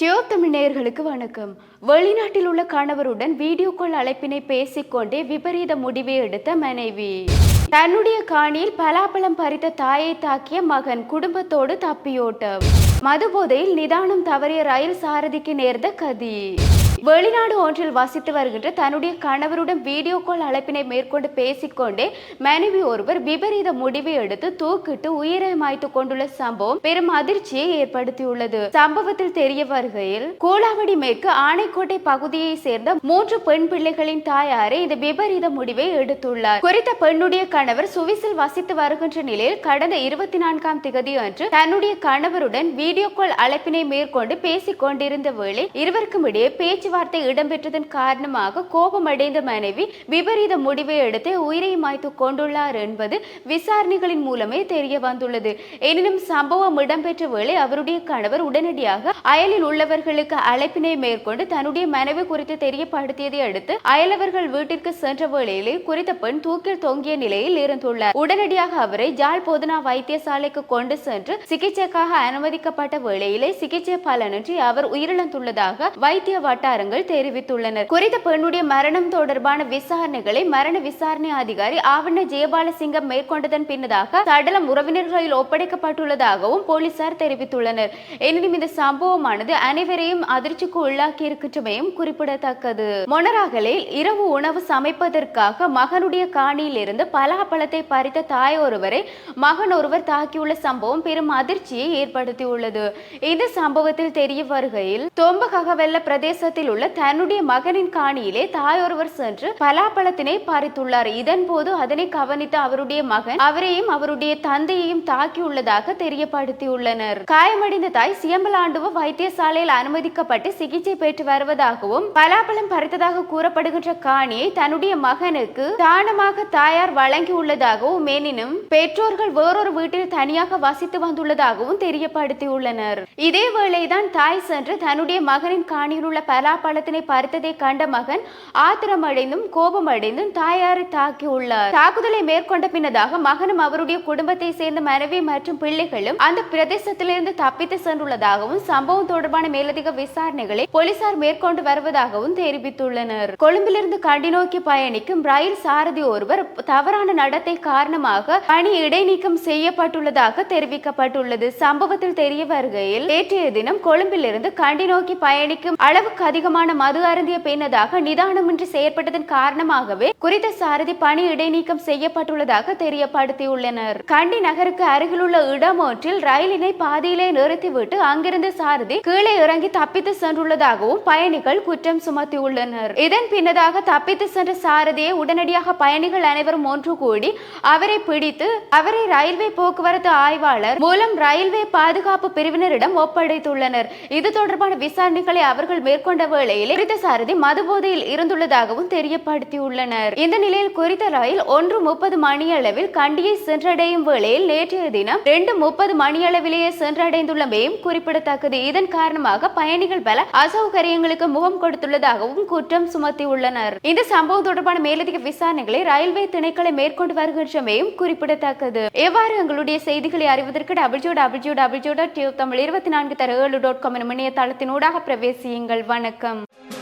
Tube Tamil வணக்கம். வெளிநாட்டில் உள்ள கணவருடன் வீடியோ கால் அழைப்பினை பேசிக்கொண்டே விபரீத முடிவை எடுத்த மனைவி. தன்னுடைய காணியில் பலாப்பழம் பறித்த தாயை தாக்கிய மகன் குடும்பத்தோடு தப்பியோட்டம். மதுபோதையில் நிதானம் தவறிய ரயில் சாரதிக்கு நேர்ந்த கதி. வெளிநாடு ஒன்றில் வசித்து வருகின்ற தன்னுடைய கணவருடன் வீடியோ கால் அழைப்பினை மேற்கொண்டு பேசிக்கொண்டே மனைவி ஒருவர் விபரீத முடிவை எடுத்து தூக்கிட்டு உயிரை மாய்த்து கொண்டுள்ள சம்பவம் பெரும் அதிர்ச்சியை ஏற்படுத்தியுள்ளது. சம்பவத்தில் தெரிய வருகையில் கோலாவடி மேற்கு ஆனைக்கோட்டை பகுதியை சேர்ந்த மூன்று பெண் பிள்ளைகளின் தாயாரே இந்த விபரீத முடிவை எடுத்துள்ளார். குறித்த பெண்ணுடைய கணவர் சுவிஸில் வசித்து வருகின்ற நிலையில் கடந்த இருபத்தி நான்காம் திகதி அன்று தன்னுடைய கணவருடன் வீடியோ கால் அழைப்பினை மேற்கொண்டு பேசிக் கொண்டிருந்த வேளை இருவருக்கும் இடையே பேச்சு பேச்சுவார்த்தை இடம்பெற்றதன் காரணமாக கோபமடைந்த மனைவி விபரீத முடிவை எடுத்து உயிரை மாய்த்து கொண்டுள்ளார் என்பது விசாரணைகளின் மூலமே தெரிய வந்துள்ளது. எனினும் சம்பவம் இடம்பெற்ற வேளை அவருடைய கணவர் உடனடியாக அயலில் உள்ளவர்களுக்கு அழைப்பினை மேற்கொண்டு தன்னுடைய மனைவி குறித்து தெரியப்படுத்தியதை அடுத்து அயலவர்கள் வீட்டிற்கு சென்ற வேளையிலே குறித்த பெண் தூக்கில் தொங்கிய நிலையில் இருந்துள்ளார். உடனடியாக அவரை ஜாழ் போதனா வைத்தியசாலைக்கு கொண்டு சென்று சிகிச்சைக்காக அனுமதிக்கப்பட்ட வேளையிலே சிகிச்சை பலனின்றி அவர் உயிரிழந்துள்ளதாக வைத்திய வட்டார வட்டாரங்கள் தெரிவித்துள்ளனர். குறித்த பெண்ணுடைய மரணம் தொடர்பான விசாரணைகளை மரண விசாரணை அதிகாரி ஆவண ஜெயபாலசிங்கம் மேற்கொண்டதன் பின்னதாக சடலம் உறவினர்களில் ஒப்படைக்கப்பட்டுள்ளதாகவும் போலீசார் தெரிவித்துள்ளனர். எனினும் இந்த சம்பவமானது அனைவரையும் அதிர்ச்சிக்கு உள்ளாக்கி இருக்கின்றமையும் குறிப்பிடத்தக்கது. மொனராகலில் இரவு உணவு சமைப்பதற்காக மகனுடைய காணியில் இருந்து பலாப்பழத்தை பறித்த தாய் ஒருவரை மகன் ஒருவர் தாக்கியுள்ள சம்பவம் பெரும் அதிர்ச்சியை ஏற்படுத்தியுள்ளது. இந்த சம்பவத்தில் தெரிய வருகையில் தொம்பகவெல்ல பிரதேசத்தில் உள்ள தன்னுடைய மகனின் காணியிலே தாயொருவர் சென்று பலாப்பழத்தினை பறித்துள்ளார். இதன் போது அதனை கவனித்த அவருடைய மகன் அவரையும் அவருடைய தந்தையையும் தாக்கியுள்ளதாக தெரியப்படுத்தியுள்ளனர். காயமடைந்த தாய் சியம்பலாண்டுவ வைத்தியசாலையில் அனுமதிக்கப்பட்டு சிகிச்சை பெற்று வருவதாகவும் பலாப்பழம் பறித்ததாக கூறப்படுகின்ற காணியை தன்னுடைய மகனுக்கு தானமாக தாயார் வழங்கியுள்ளதாகவும் எனினும் பெற்றோர்கள் வேறொரு வீட்டில் தனியாக வசித்து வந்துள்ளதாகவும் தெரியப்படுத்தியுள்ளனர். இதே வேளைதான் தாய் சென்று தன்னுடைய மகனின் காணியில் உள்ள பலாப்பழத்தினை பறித்ததை கண்ட மகன் ஆத்திரமடைந்தும் கோபமடைந்தும் தாயாரை தாக்கியுள்ளார் தாக்குதலை மேற்கொண்ட பின்னதாக மகனும் அவருடைய குடும்பத்தை சேர்ந்த மனைவி மற்றும் பிள்ளைகளும் அந்த பிரதேசத்திலிருந்து தப்பித்து சென்றுள்ளதாகவும் சம்பவம் தொடர்பான மேலதிக விசாரணைகளை போலீசார் மேற்கொண்டு வருவதாகவும் தெரிவித்துள்ளனர். கொழும்பிலிருந்து கண்டி நோக்கி பயணிக்கும் ரயில் சாரதி ஒருவர் தவறான நடத்தை காரணமாக பணி இடைநீக்கம் செய்யப்பட்டுள்ளதாக தெரிவிக்கப்பட்டுள்ளது. சம்பவத்தில் தெரிய வருகையில் நேற்றைய தினம் கொழும்பிலிருந்து கண்டி நோக்கி பயணிக்கும் அளவுக்கு அதிகம் அதிகமான மது அருந்திய பின்னதாக நிதானமின்றி செயற்பட்டதன் காரணமாகவே குறித்த சாரதி பணி இடைநீக்கம் செய்யப்பட்டுள்ளதாக தெரியப்படுத்தியுள்ளனர். கண்டி நகருக்கு அருகிலுள்ள இடம் ஒன்றில் ரயிலினை பாதியிலே நிறுத்திவிட்டு அங்கிருந்து சாரதி கீழே இறங்கி தப்பித்து சென்றுள்ளதாகவும் பயணிகள் குற்றம் சுமத்தியுள்ளனர். இதன் பின்னதாக தப்பித்து சென்ற சாரதியை உடனடியாக பயணிகள் அனைவரும் ஒன்று கூடி அவரை பிடித்து அவரை ரயில்வே போக்குவரத்து ஆய்வாளர் மூலம் ரயில்வே பாதுகாப்பு பிரிவினரிடம் ஒப்படைத்துள்ளனர். இது தொடர்பான விசாரணைகளை அவர்கள் மேற்கொண்ட வேளையிலே குறித்த சாரதி மதுபோதையில் இருந்துள்ளதாகவும் தெரியப்படுத்தியுள்ளனர். இந்த நிலையில் குறித்த ரயில் ஒன்று முப்பது மணியளவில் கண்டியை சென்றடையும் வேளையில் நேற்றைய தினம் ரெண்டு முப்பது மணியளவிலேயே சென்றடைந்துள்ளமையும் குறிப்பிடத்தக்கது. இதன் காரணமாக பயணிகள் பல அசௌகரியங்களுக்கு முகம் கொடுத்துள்ளதாகவும் குற்றம் சுமத்தியுள்ளனர். இந்த சம்பவம் தொடர்பான மேலதிக விசாரணைகளை ரயில்வே திணைக்களை மேற்கொண்டு வருகின்றமையும் குறிப்பிடத்தக்கது. எவ்வாறு எங்களுடைய செய்திகளை அறிவதற்கு W W W dot Tamil இருபத்தி நான்கு தர ஏழு டாட் காம் இணையதளத்தினூடாக பிரவேசியுங்கள். வணக்கம்